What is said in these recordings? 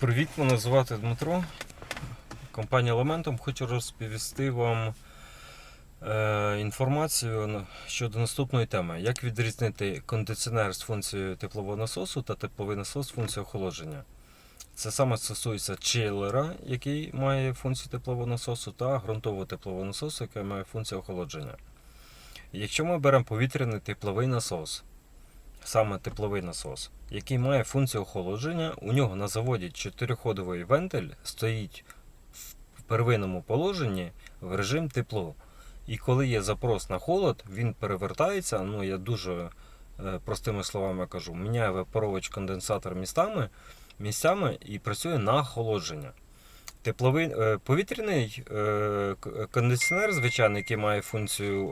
Привіт, мене звати Дмитро. Компанія Elementum. Хочу розповісти вам е, інформацію щодо наступної теми. Як відрізнити кондиціонер з функцією теплового насосу та тепловий насос з функцією охолодження. Це саме стосується чилера, який має функцію теплового насосу, та ґрунтового теплового насосу, який має функцію охолодження. Якщо ми беремо повітряний тепловий насос, саме тепловий насос, який має функцію охолодження. У нього на заводі чотириходовий вентиль стоїть в первинному положенні в режим тепло. І коли є запрос на холод, він перевертається. Ну, я дуже е, простими словами кажу, міняє випаровувач конденсатор містами, місцями і працює на охолодження. Тепловий е, повітряний е, кондиціонер, звичайно, який має функцію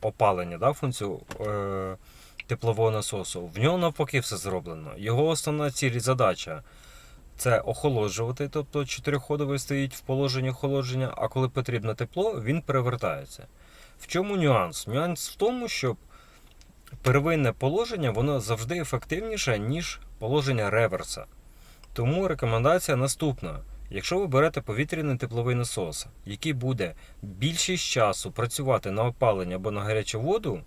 опалення, функцію теплового насосу. В нього навпаки все зроблено. Його основна ціль і задача це охолоджувати, тобто чотириходовий стоїть в положенні охолодження, а коли потрібно тепло, він перевертається. В чому нюанс? Нюанс в тому, що первинне положення воно завжди ефективніше, ніж положення реверса. Тому рекомендація наступна. Якщо ви берете повітряний тепловий насос, який буде більшість часу працювати на опалення або на гарячу воду,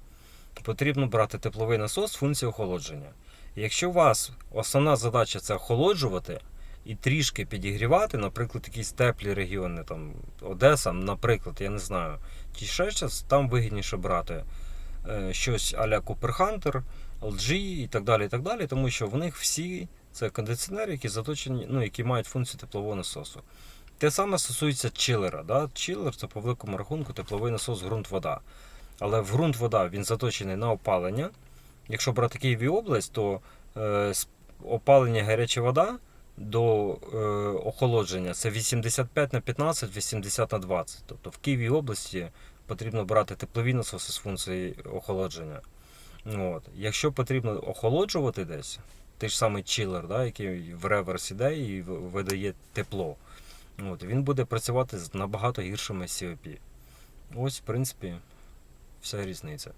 потрібно брати тепловий насос з функцією охолодження. Якщо у вас основна задача це охолоджувати і трішки підігрівати, наприклад, якісь теплі регіони, там Одеса, наприклад, я не знаю, чи ще щось, там вигідніше брати е, щось а-ля Cooper Hunter, LG і так далі, і так далі, тому що в них всі це кондиціонери, які заточені, ну, які мають функцію теплового насосу. Те саме стосується чилера. Да? Чилер це по великому рахунку тепловий насос ґрунт-вода. Але в ґрунт вода він заточений на опалення. Якщо брати Київ область, то е, опалення гаряча вода до е, охолодження це 85 на 15, 80 на 20. Тобто в Києві області потрібно брати теплові насоси з функцією охолодження. От. Якщо потрібно охолоджувати десь, той ж самий чилер, да, який в реверс іде і видає тепло, от, він буде працювати з набагато гіршими COP. Ось, в принципі, вся різниця.